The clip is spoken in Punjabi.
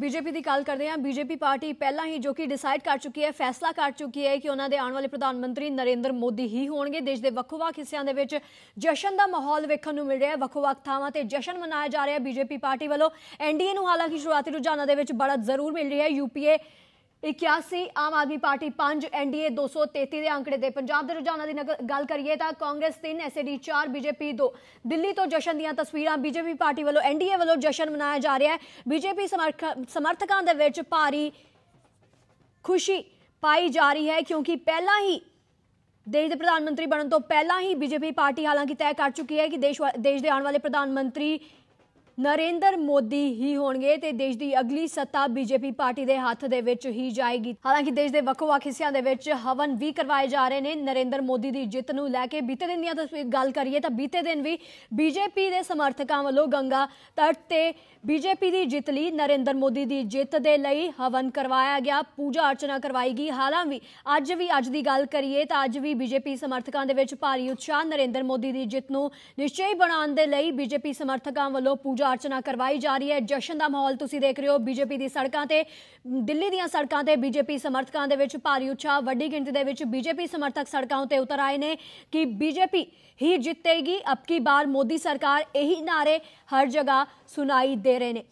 ਬੀਜੇਪੀ ਦੀ ਗੱਲ ਕਰਦੇ ਹਾਂ। ਬੀਜੇਪੀ ਪਾਰਟੀ ਪਹਿਲਾਂ ਹੀ ਜੋ ਕਿ ਡਿਸਾਈਡ ਕਰ ਚੁੱਕੀ ਹੈ, ਫੈਸਲਾ ਕਰ ਚੁੱਕੀ ਹੈ ਕਿ ਉਹਨਾਂ ਦੇ ਆਉਣ ਵਾਲੇ ਪ੍ਰਧਾਨ ਮੰਤਰੀ ਨਰਿੰਦਰ ਮੋਦੀ ਹੀ ਹੋਣਗੇ। ਦੇਸ਼ ਦੇ ਵੱਖ-ਵੱਖ ਹਿੱਸਿਆਂ ਦੇ ਵਿੱਚ ਜਸ਼ਨ ਦਾ ਮਾਹੌਲ ਵੇਖਣ ਨੂੰ ਮਿਲ ਰਿਹਾ ਹੈ, ਵੱਖ-ਵੱਖ ਥਾਵਾਂ ਤੇ ਜਸ਼ਨ ਮਨਾਇਆ ਜਾ ਰਿਹਾ ਹੈ ਬੀਜੇਪੀ ਪਾਰਟੀ ਵੱਲੋਂ। ਐਨਡੀਏ ਨੂੰ ਹਾਲਾਂਕਿ ਸ਼ੁਰੂਆਤੀ ਰੁਝਾਨਾਂ ਦੇ ਵਿੱਚ ਬੜਾ ਜ਼ਰੂਰ ਮਿਲ ਰਿਹਾ ਹੈ। UPA 81 Aam Aadmi party 5 NDA 233 ਦੇ ਅੰਕੜੇ ਦੇ। ਪੰਜਾਬ ਦੇ ਰੁਝਾਨਾਂ ਦੀ ਗੱਲ ਕਰੀਏ ਤਾਂ ਕਾਂਗਰਸ 3 ਐਸਡੀ 4 ਬੀਜੇਪੀ 2 ਦਿੱਲੀ ਤੋਂ ਜਸ਼ਨ ਦੀਆਂ ਤਸਵੀਰਾਂ ਬੀਜੇਪੀ ਪਾਰਟੀ ਵੱਲੋਂ ਐਨਡੀਏ ਵੱਲੋਂ ਜਸ਼ਨ ਮਨਾਇਆ ਜਾ ਰਿਹਾ ਹੈ। ਬੀਜੇਪੀ ਸਮਰਥਕਾਂ ਦੇ ਵਿੱਚ ਭਾਰੀ ਖੁਸ਼ੀ ਪਾਈ ਜਾ ਰਹੀ ਹੈ ਕਿਉਂਕਿ ਪਹਿਲਾਂ ਹੀ ਦੇਸ਼ ਦੇ ਪ੍ਰਧਾਨ ਮੰਤਰੀ ਬਣਨ ਤੋਂ ਪਹਿਲਾਂ ਹੀ ਬੀਜੇਪੀ ਪਾਰਟੀ ਹਾਲਾਂਕਿ ਤੈਅ ਕਰ ਚੁੱਕੀ ਹੈ ਕਿ ਦੇਸ਼ ਵਾ- ਦੇਸ਼ ਦੇ ਆਉਣ ਵਾਲੇ ਪ੍ਰਧਾਨ ਮੰਤਰੀ ਨਰਿੰਦਰ ਮੋਦੀ ਹੀ ਹੋਣਗੇ ਤੇ ਦੇਸ਼ ਦੀ ਅਗਲੀ ਸੱਤਾ ਬੀਜੇਪੀ ਪਾਰਟੀ ਦੇ ਹੱਥ ਦੇ ਵਿੱਚ ਹੀ ਜਾਏਗੀ। ਹਾਲਾਂਕਿ ਦੇਸ਼ ਦੇ ਵੱਖ-ਵੱਖ ਹਿੱਸਿਆਂ ਦੇ ਵਿੱਚ ਹਵਨ ਵੀ ਕਰਵਾਏ ਜਾ ਰਹੇ ਨੇ। ਨਰਿੰਦਰ ਮੋਦੀ ਦੀ ਜਿੱਤ ਨੂੰ ਲੈ ਕੇ ਬੀਤੇ ਦਿਨ ਦੀਆਂ ਤਸਵੀਰ ਗੱਲ ਕਰੀਏ ਤਾਂ ਬੀਤੇ ਦਿਨ ਵੀ ਬੀਜੇਪੀ ਦੇ ਸਮਰਥਕਾਂ ਵੱਲੋਂ ਗੰਗਾ ਤਟ ਤੇ ਬੀਜੇਪੀ ਦੀ ਜਿੱਤ ਲਈ ਨਰਿੰਦਰ ਮੋਦੀ ਦੀ ਜਿੱਤ ਦੇ ਲਈ ਹਵਨ ਕਰਵਾਇਆ ਗਿਆ। ਪੂਜਾ ਅਰਚਨਾ ਕਰਵਾਈ ਗਈ ਹਾਲਾਂਕਿ ਅੱਜ ਵੀ ਅੱਜ ਦੀ ਗੱਲ ਕਰੀਏ ਤਾਂ ਅੱਜ ਵੀ ਬੀਜੇਪੀ ਸਮਰਥਕਾਂ ਦੇ ਵਿੱਚ ਭਾਰੀ ਉਤਸ਼ਾਹ। ਨਰਿੰਦਰ ਮੋਦੀ ਦੀ ਜਿੱਤ ਨੂੰ ਨਿਸ਼ਚੈ ਬਣਾਉਣ ਦੇ ਲਈ ਬੀਜੇਪੀ ਸਮਰਥਕਾਂ ਵੱਲੋਂ ਪੂਜਾ ਅਰਚਨਾ ਕਰਵਾਈ ਜਾ ਰਹੀ ਹੈ। ਜਸ਼ਨ ਦਾ ਮਾਹੌਲ ਤੁਸੀਂ ਦੇਖ ਰਹੇ ਹੋ ਬੀਜੇਪੀ ਦੀ ਸੜਕਾਂ ਤੇ। ਦਿੱਲੀ ਦੀਆਂ ਸੜਕਾਂ ਤੇ ਬੀਜੇਪੀ ਸਮਰਥਕਾਂ ਦੇ ਵਿੱਚ ਭਾਰੀ ਉਤਸ਼ਾਹ। ਵੱਡੀ ਗਿਣਤੀ ਦੇ ਵਿੱਚ ਬੀਜੇਪੀ ਸਮਰਥਕ ਸੜਕਾਂ ਉੱਤੇ ਉਤਰ ਆਏ ਨੇ ਕਿ ਬੀਜੇਪੀ ਹੀ ਜਿੱਤੇਗੀ। ਅਬ ਕੀ ਬਾਰ ਮੋਦੀ ਸਰਕਾਰ ਇਹੀ ਨਾਰੇ ਹਰ ਜਗ੍ਹਾ ਸੁਣਾਈ ਦੇ ਰਹੇ ਨੇ।